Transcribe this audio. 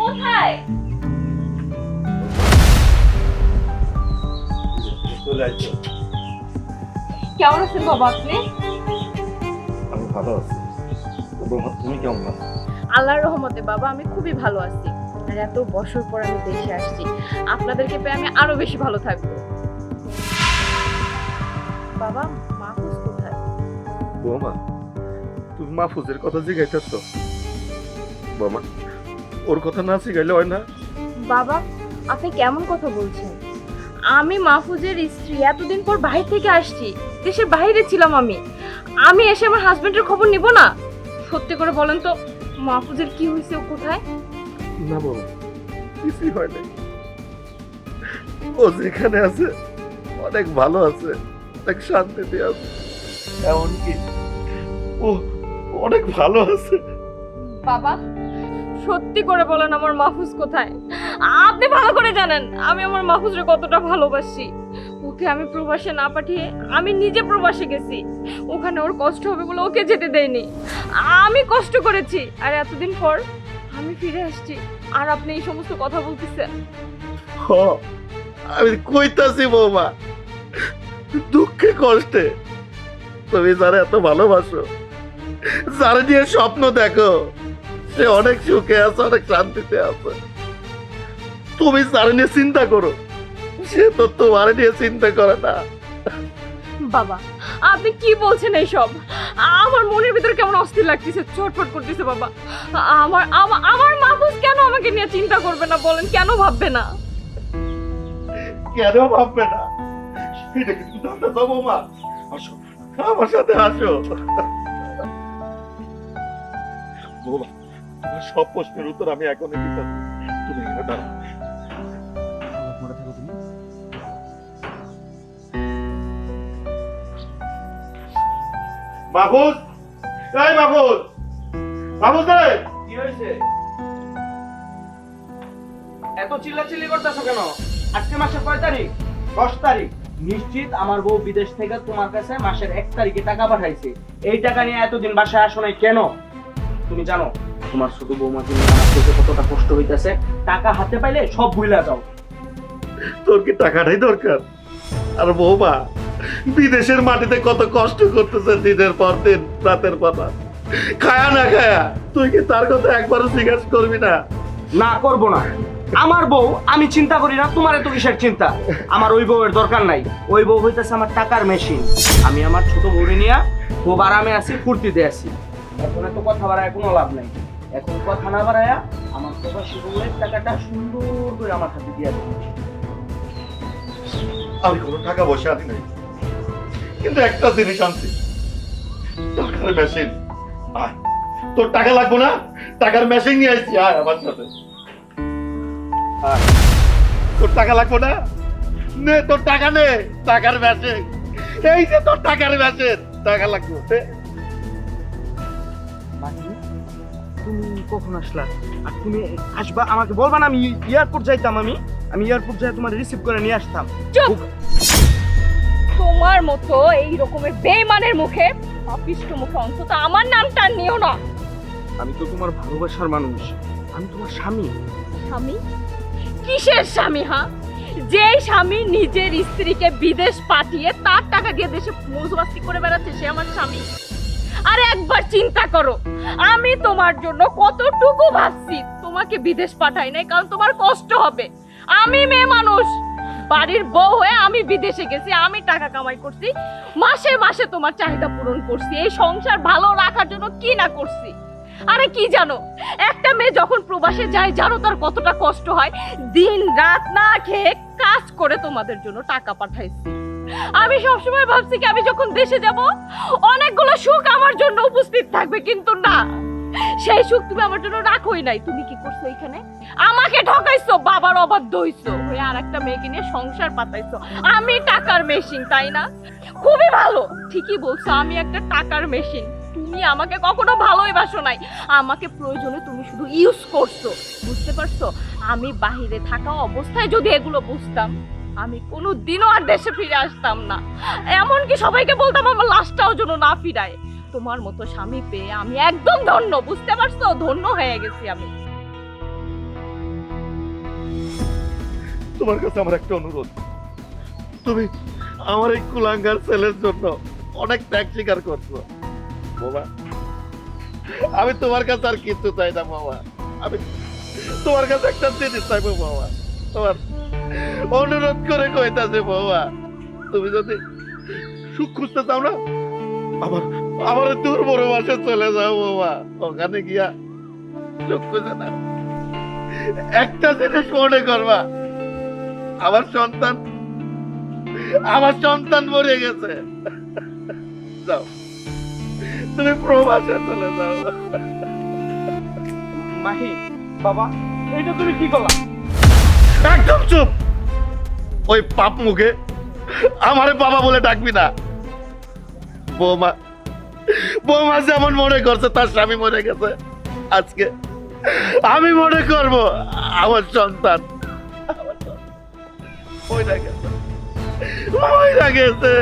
কোথায়? চলে আসছো কেমন আছেন বাবা আপনি? আমি ভালো আছি। তুমি কেমন আছো? আল্লাহর রহমতে বাবা আমি খুবই ভালো আছি। আর এত বছর পর আমি দেশে আসছি। আপনাদেরকে পেয়ে আমি আরও বেশি ভালো থাকব। বাবা মাহফুজ কোথায়? বৌমা তুমি মাহফুজের কথা জিজ্ঞাইতেছ বৌমা ওর কথা না জিজ্ঞাইলে হয় না? বাবা আপনি কেমন কথা বলছেন? আমি মাহফুজের স্ত্রী এতদিন পর বাইরে থেকে আসছি দেশের বাইরে ছিলাম আমি। আমি এসে আমার হাজবেন্ডের খবর নিব না? সত্যি করে বলেন তো মাহফুজের কি হয়েছে ও কোথায়? না বৌমা কিছুই হয় নাই। ও যেখানে আছে অনেক ভালো আছে অনেক শান্তিতে আছে। এমনকি ও অনেক ভালো আছে। বাবা সত্যি করে বলেন আমার মাহফুজ কোথায়? আপনি ভালো করে জানেন আমি আমার মাহফুজরে কতটা ভালোবাসি। ওকে আমি প্রবাসে না পাঠিয়ে আমি নিজে প্রবাসে গেছি। ওখানে ওর কষ্ট হবে বলে ওকে যেতে দেয়নি। আমি কষ্ট করেছি। আর এতদিন পর আমি ফিরে আসছি। আর আপনি এই সমস্ত কথা বলতেছেন। হ আমি কইতাছি বৌমা দুঃখে কষ্টে। তুমি যারা এত ভালোবাসো যারা নিয়ে স্বপ্ন দেখো। সে অনেক সুখে আছে অনেক শান্তিতে আছে। তুমি যারা নিয়ে চিন্তা করো। সে তো তোমার নিয়ে চিন্তা করে না। বাবা আপনি কি বলছেন এইসব? আমার মনের ভিতরে কেমন অস্থির লাগতেছে ছটফট করতেছে বাবা। আমার আমার মাহফুজ কেন আমাকে নিয়ে চিন্তা করবে না বলেন? কেন ভাববে না? কেন ভাববে না? এটা কিন্তু জানতে আসো আমার সাথে আসো। সব প্রশ্নের উত্তর আমি এখনই দিতে তুমি এখানে দাঁড়াও। মাহফুজ এই মাহফুজ মাহফুজ রে! কি হয়েছে? এত চিল্লাচিল্লি করতেছো কেন? আজকে মাসের কয় তারিখ? দশ তারিখ। নিশ্চিত আমার বউ বিদেশ থেকে তোমার কাছে মাসের এক তারিখে টাকা পাঠাইছে। এই টাকা নিয়ে এতদিন বাসায় আসো নাই কেন? তুমি জানো তোমার ছোট আমার চোখে কতটা কষ্ট হইতেছে টাকা হাতে পাইলে সব ভুলা যাও তোর কি টাকাটাই দরকার? আর বৌমা বিদেশের মাটিতে কত কষ্ট করতেছে দিনের পর দিন রাতের পর রাত খায়া না খায়া তুই কি তার কথা একবারও জিজ্ঞাসা করবি না? না করব না। আমার বউ আমি চিন্তা করি না তোমার এত কিসের চিন্তা? আমার ওই বউয়ের দরকার নাই। ওই বউ হইতেছে আমার টাকার মেশিন আমি আমার ছোট বউরে নিয়ে খুব আরামে আছি ফুর্তিতে আছি। এখন এত কথা বাড়ায় কোনো লাভ নাই। এখন কথা না বাড়ায়া আমার প্রবাসী বউয়ের টাকাটা সুন্দর করে আমার হাতে দিয়ে দেবে। আমি কোনো টাকা বসে আনি নাই। কিন্তু একটা জিনিস আনছি। টাকার মেশিন আয় তোর টাকা লাগবো না? টাকার মেশিন নিয়ে আসছি আয় আমার সাথে। তোর টাকা লাগবো না? নে, তোর টাকা নে। টাকার মেশিন এই যে তোর টাকার মেশিন টাকা লাগবো। তুমি কখন আসলা? আর তুমি আসবা আমাকে বলবা না আমি এয়ারপোর্ট যাইতাম আমি। আমি এয়ারপোর্ট যাই তোমার রিসিভ করে নিয়ে আসতাম। চুপ! তোমার মতো এই রকমের বেমানের মুখে অপিষ্ট মুখে অন্তত আমার নামটা নিও না। আমি তো তোমার ভালোবাসার মানুষ। আমি তোমার স্বামী। স্বামী? কিসের স্বামী হ্যাঁ যে স্বামী নিজের স্ত্রীকে বিদেশ পাঠিয়ে তার টাকা দিয়ে দেশে মজুরাস্তি করে বেড়াচ্ছে সে আমার স্বামী। আর একবার চিন্তা করো, আমি তোমার জন্য কতটুকু ভাবছি, তোমাকে বিদেশ পাঠাই নাই, কারণ তোমার কষ্ট হবে। আমি মেয়ে মানুষ, বাড়ির বউ হয়ে আমি বিদেশে গেছি, আমি টাকা কামাই করছি, মাসে মাসে তোমার চাহিদা পূরণ করছি, এই সংসার ভালো রাখার জন্য কি না করছি? আরে কি জানো, একটা মেয়ে যখন প্রবাসে যায়, জানো তার কতটা কষ্ট হয়? দিন রাত না খেয়ে কাজ করে তোমাদের জন্য টাকা পাঠাইছি। আমি সবসময় ভাবছি কি আমি যখন দেশে যাব, অনেকগুলো সুখ আমার জন্য উপস্থিত থাকবে, কিন্তু না। সেই সুখ তুমি আমার জন্য রাখোই নাই। তুমি কি করছ এখানে? আমাকে ঠকাইছো, বাবার অবাধ্য হইছো। হয়ে আর একটা মেয়েকে নিয়ে সংসার পাতাইছো। আমি টাকার মেশিন তাই না? খুবই ভালো। ঠিকই বলছো, আমি একটা টাকার মেশিন তুমি আমাকে কখনো ভালোই বাসো নাই। আমাকে প্রয়োজনে তুমি শুধু ইউজ করছ। বুঝতে পারছ? আমি বাহিরে থাকা অবস্থায় যদি এগুলো বুঝতাম আমি কোনো দিনও আর দেশে ফিরে আসতাম না। এমনকি সবাইকে বলতাম আমার লাশটাও যেন না ফিরায়। তোমার মতো স্বামী পেয়ে আমি একদম ধন্য, বুঝতে পারছ? ধন্য হয়ে গেছি আমি। তোমার কাছে আমার একটা অনুরোধ। তুমি আমার এই কুলাঙ্গার ছেলের জন্য অনেক ত্যাগ স্বীকার করছ। বাবা আমি তোমার কাছে আর কিছু চাই না বাবা আমি তোমার কাছে একটা জিনিস চাইব বাবা তোমার অনুরোধ করে কইতাছে বাবা তুমি যদি সুখ খুঁজতে চাও না আমার আমার দূর বড় মাসে চলে যাও বাবা ওখানে গিয়া সুখ খুঁজে না একটা জিনিস মনে করবা আমার সন্তান আমার সন্তান মরে গেছে। যাও তুমি প্রবাসে চলে যাও। মাহি বাবা এটা তুমি কি করলা একদম চুপ! ওই পাপ মুখে আমারে বাবা বলে ডাকবি না। বৌমা বৌমা যেমন মনে করছে, তার স্বামী মনে গেছে। আজকে আমি মনে করব, আমার সন্তান ওই গেছে। ওই গেছে।